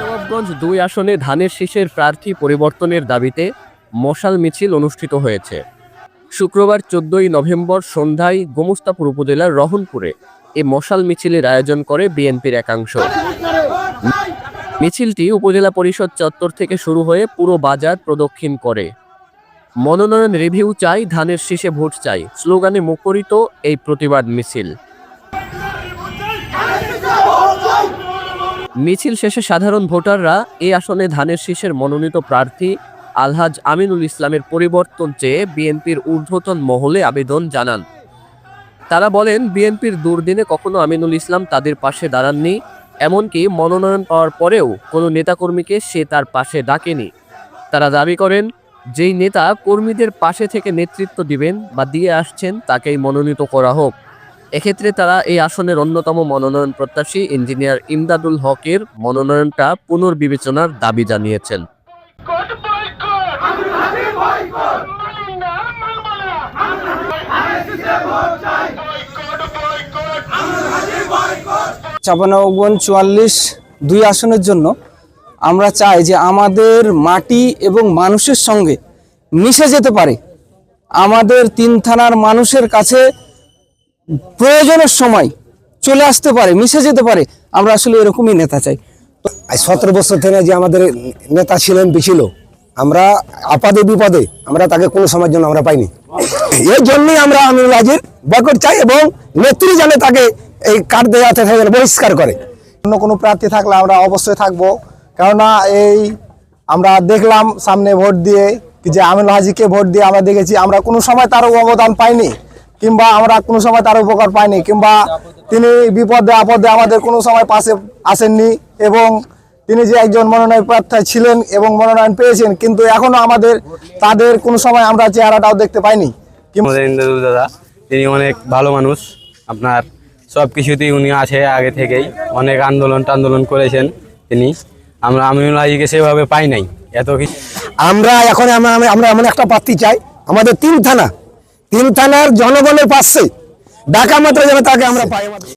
নবাবগঞ্জ দুই আসনে ধানের শীষের প্রার্থী পরিবর্তনের দাবিতে মশাল মিছিল অনুষ্ঠিত হয়েছে। শুক্রবার চোদ্দই নভেম্বর সন্ধ্যায় গোমস্তাপুর উপজেলার রহনপুরে এ মশাল মিছিলের আয়োজন করে বিএনপির একাংশ। মিছিলটি উপজেলা পরিষদ চত্বর থেকে শুরু হয়ে পুরো বাজার প্রদক্ষিণ করে। মনোনয়ন রিভিউ চাই, ধানের শীষে ভোট চাই, স্লোগানে মুখরিত এই প্রতিবাদ মিছিল। মিছিল শেষে সাধারণ ভোটাররা এই আসনে ধানের শীষের মনোনীত প্রার্থী আলহাজ আমিনুল ইসলামের পরিবর্তন চেয়ে বিএনপির ঊর্ধ্বতন মহলে আবেদন জানান। তারা বলেন, বিএনপির দুর্দিনে কখনো আমিনুল ইসলাম তাদের পাশে দাঁড়াননি, এমনকি মনোনয়ন পাওয়ার পরেও কোনো নেতাকর্মীকে সে তার পাশে ডাকেনি। তারা দাবি করেন, যেই নেতা কর্মীদের পাশে থেকে নেতৃত্ব দিবেন বা দিয়ে আসছেন, তাকেই মনোনীত করা হোক। এক্ষেত্রে তারা এই আসনের অন্যতম মনোনয়ন প্রত্যাশী ইঞ্জিনিয়ার ইমদাদুল হকের মনোনয়নটা পুনর্বিবেচনার দাবি জানিয়েছেন। চাপানগঞ্জ চুয়াল্লিশ দুই আসনের জন্য আমরা চাই যে আমাদের মাটি এবং মানুষের সঙ্গে মিশে যেতে পারে। আমাদের তিন থানার মানুষের কাছে প্রয়োজনের সময় চলে আসতে পারে মিশে যেতে পারে আমরা আসলে এরকমই নেতা চাই। সতেরো বছর থেকে যে আমাদের নেতা ছিলেন ছিল আমরা আপাদে বিপদে আমরা তাকে কোনো সময়ের জন্য আমরা পাইনি। এই জন্যই আমরা আমিনুল আজির বয়কট চাই এবং নেত্রী জানে তাকে এই কার্ড দেওয়া থেকে বহিষ্কার করে। অন্য কোনো প্রার্থী থাকলে আমরা অবশ্যই থাকব কেননা এই আমরা দেখলাম সামনে ভোট দিয়ে যে আমিনুল হাজিকে ভোট দিয়ে আমরা দেখেছি আমরা কোনো সময় তার অবদান পাইনি। কিংবা আমরা কোনো সময় তার উপকার পাইনি কিংবা তিনি বিপদে আপদে আমাদের কোনো সময় পাশে আসেননি এবং তিনি যে একজন মনোনয়ন প্রার্থী ছিলেন এবং মনোনয়ন পেয়েছেন কিন্তু এখনও আমাদের তাদের কোনো সময় আমরা চেহারাটাও দেখতে পাইনি। ইন্দ্রদুল দাদা তিনি অনেক ভালো মানুষ আপনার সব কিছুতেই উনি আছে আগে থেকেই অনেক আন্দোলন টান্দোলন করেছেন তিনি। আমরা আমিনুল হাজিকে সেভাবে পাই নাই এত কিছু। আমরা এখন আমরা আমরা এমন একটা প্রার্থী চাই আমাদের তিন থানা তিন থানার জনগণের পাশে ডাকা মাত্র যেন তাকে আমরা পাই।